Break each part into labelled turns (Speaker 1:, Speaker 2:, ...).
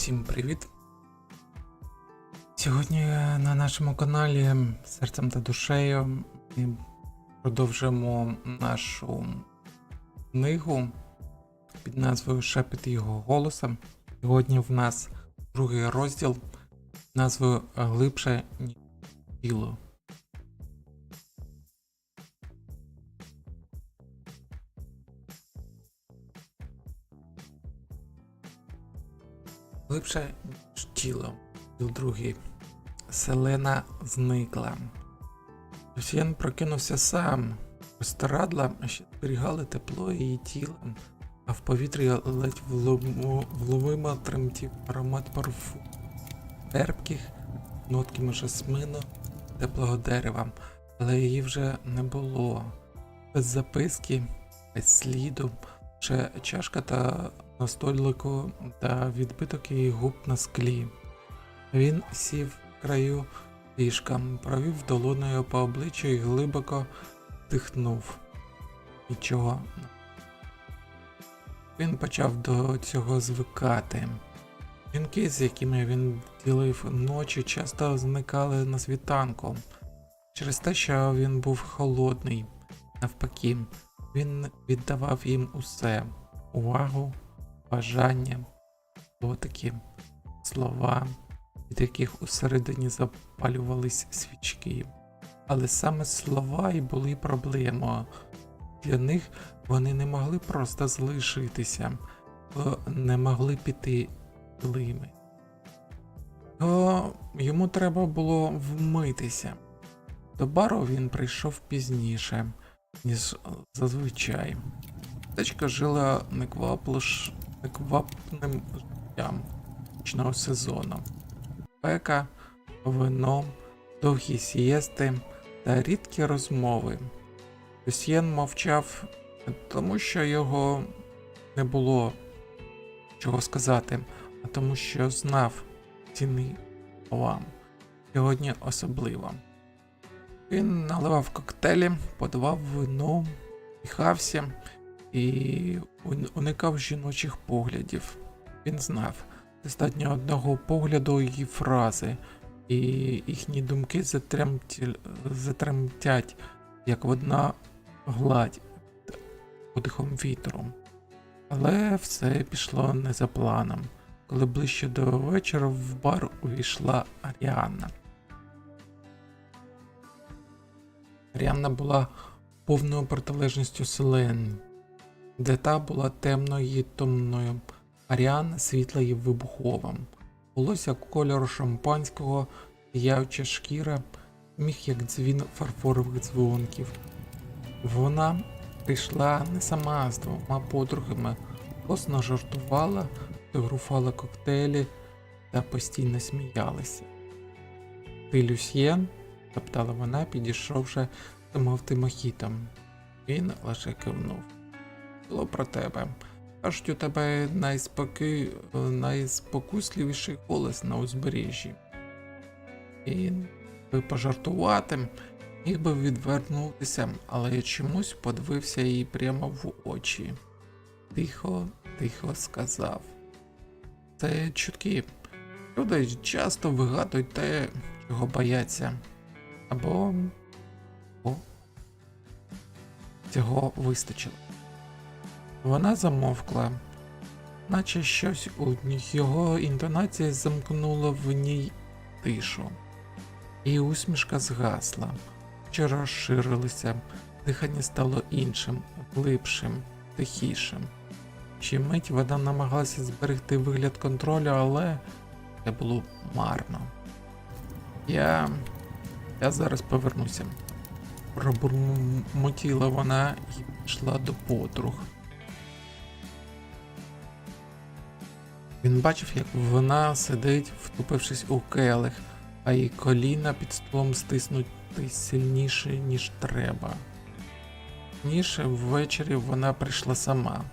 Speaker 1: Всім привіт! Сьогодні на нашому каналі Серцем та душею ми продовжимо нашу книгу під назвою Шепіт його голоса. Сьогодні в нас другий розділ назвою Глибше ніж тіло. Глибше ніж тіло. Розділ другий. Селена зникла. Люсьєн прокинувся сам. Простирадла ще зберігали тепло її тіла, а в повітрі ледь вловимо тремтів аромат парфуму, терпких нотками жасмину, теплого дерева, але її вже не було. Без записки, без сліду, ще чашка та на столику та відбиток її губ на склі. Він сів краю ліжка, провів долоною по обличчю і глибоко вдихнув. Нічого. Він почав до цього звикати. Жінки, з якими він ділив ночі, часто зникали на світанку. Через те, що він був холодний. Навпаки, він віддавав їм усе увагу, бажання, дотики, слова, від яких усередині запалювались свічки. Але саме слова і були проблемою. Для них вони не могли просто залишитися, бо не могли піти злими. То йому треба було вмитися. До бару він прийшов пізніше, ніж зазвичай. Течка жила некваплиш... неквапним життям нічного сезону. Пека, вино, довгі сієсти та рідкі розмови. Люсьєн мовчав, тому що його не було чого сказати, а тому що знав ціни словам. Сьогодні особливо. Він наливав коктейлі, подавав вино, піхався і уникав жіночих поглядів. Він знав, достатньо одного погляду і фрази, і їхні думки затремтіль- затремтять, як водна гладь подихом вітру. Але все пішло не за планом. Коли ближче до вечора в бар увійшла Аріанна. Аріанна була повною протилежністю Селени, де та була темною і томною, Аріанна світла і вибухова. Волосся кольору шампанського, яюча шкіра, міг як дзвін фарфорових дзвонків. Вона прийшла не сама з двома подругами, косно жартувала, фотографувала коктейлі та постійно сміялася. Ти Люсьєн? Запитала вона, підійшовши Тимохітом. Він лише кивнув. Було про тебе. Кажуть, у тебе найспоки... найспокусливіший голос на узбережжі. І би пожартувати, міг би відвернутися, але я чомусь подивився їй прямо в очі. Тихо, тихо сказав. Це чутки. Люди часто вигадують те, чого бояться. Або. О. Цього вистачило. Вона замовкла, наче щось у його інтонації замкнуло в ній тишу. І усмішка згасла, очі розширилися, дихання стало іншим, глибшим, тихішим. Ще мить вона намагалася зберегти вигляд контролю, але це було марно. Я. Я зараз повернуся. Пробурмотіла вона і пішла до подруг. Він бачив, як вона сидить, втупившись у келих, а її коліна під столом стиснуті сильніше, ніж треба. Ніж ввечері вона прийшла сама.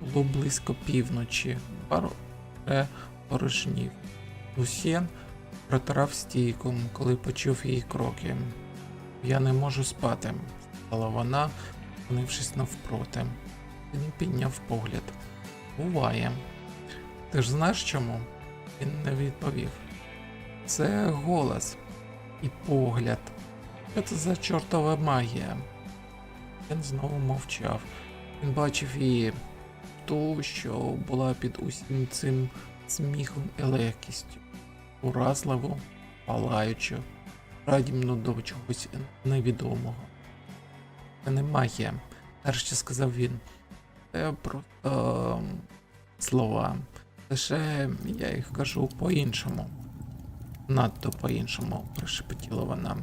Speaker 1: Було близько півночі, бар вже порожнів. Лусьєн протирав стійку, коли почув її кроки. Я не можу спати, сказала вона, опинившись навпроти. Він підняв погляд. Буває. Ти ж знаєш чому? Він не відповів. Це голос і погляд. Що це за чортова магія? Він знову мовчав. Він бачив її ту, що була під усім цим сміхом і легкістю, уразливу, палаючу, радімну до чогось невідомого. Це не магія, нарешті сказав він. Це просто ем, слова. Лише я їх кажу по-іншому. Надто по-іншому, прошепотіла вона.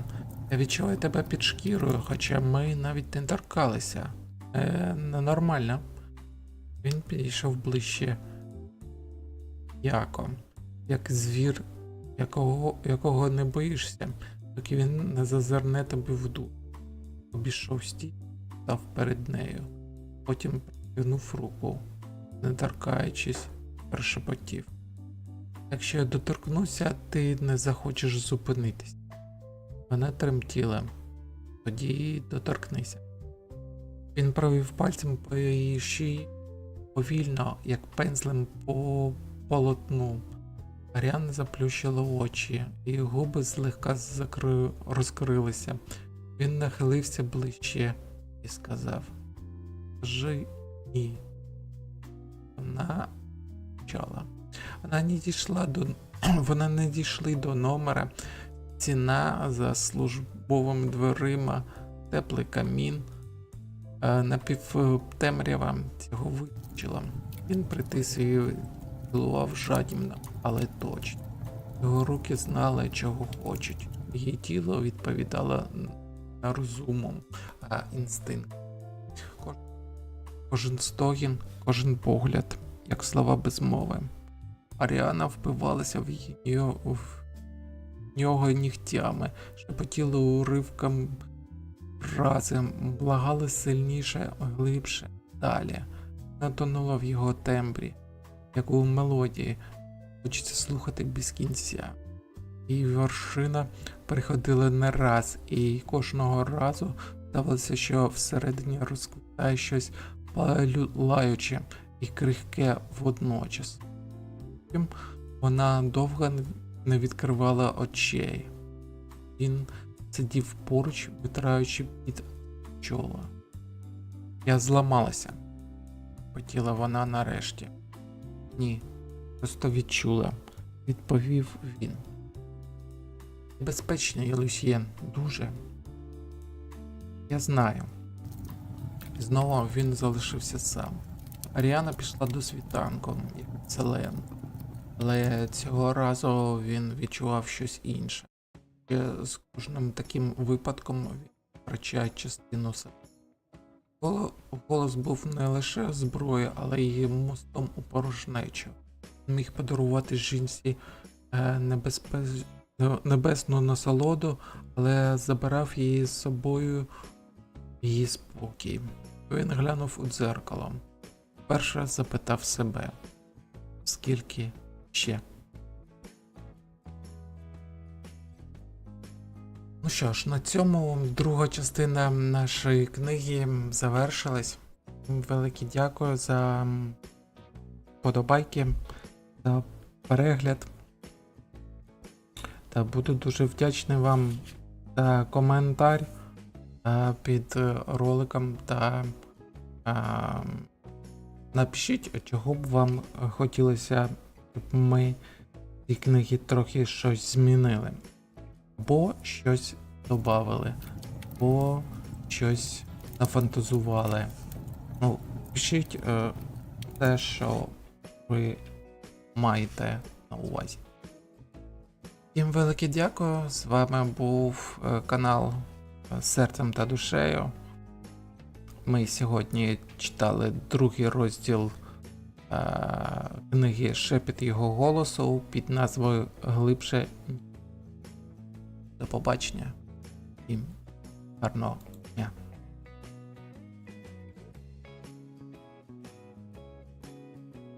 Speaker 1: Я відчуваю тебе під шкірою, хоча ми навіть не торкалися. Е, ненормально. Він підійшов ближче. Яко, як звір, якого, якого не боїшся, доки він не зазирне тобі в дух. Обійшов стій, став перед нею. Потім протягнув руку, не торкаючись, прошепотів. Якщо я доторкнуся, ти не захочеш зупинитись. Вона тремтіла. Тоді доторкнися. Він провів пальцем по її шиї повільно, як пензлем по полотну. Аріана заплющила очі, її губи злегка закри... розкрилися. Він нахилився ближче і сказав: Скажи ні. Вона почала. Вона не дійшла до вона не дійшли до номера. Ціна за службовими дверима, теплий камін. Е, Напівтемрява цього вистачило. Він притис її цілував жадібно, але точно. Його руки знали, чого хочуть. Її тіло відповідало розумом, а інстинктом. Ко- Кожен стогін, кожен погляд, як слова без мови. Аріана впивалася в її в нього нігтями, шепотіли уривкам разом, благали сильніше, глибше, далі. Вона тонула в його тембрі, як у мелодії, хочеться слухати без кінця. Її вершина приходила не раз, і кожного разу здавалося, що всередині розквітає щось палаюче і крихке водночас. Потім вона довго не відкривала очей. Він сидів поруч, витираючи під чола. Я зламалася, хотіла вона нарешті. Ні, просто відчула, відповів він. Безпечний, Люсьєн, дуже. Я знаю. Знову він залишився сам. Аріана пішла до світанку, як Селен. Але цього разу він відчував щось інше. І з кожним таким випадком він втрачає частину себе. Голо- Голос був не лише зброєю, але й мостом у порожнечу. Міг подарувати жінці е, небесну насолоду, але забирав її з собою її спокій. Він глянув у дзеркало. Перше запитав себе, скільки ще. Що ж, на цьому друга частина нашої книги завершилась. Велике дякую за подобайки, за перегляд. Та буду дуже вдячний вам за коментар е, під роликом та е, напишіть, чого б вам хотілося, щоб ми в цій книгі трохи щось змінили. Або щось додали, або щось нафантазували. Ну, пишіть е, те, що ви маєте на увазі. Всім велике дякую. З вами був е, канал е, Серцем та душею. Ми сьогодні читали другий розділ е, книги Шепіт його голосу під назвою Глибше. До побачення. him or not.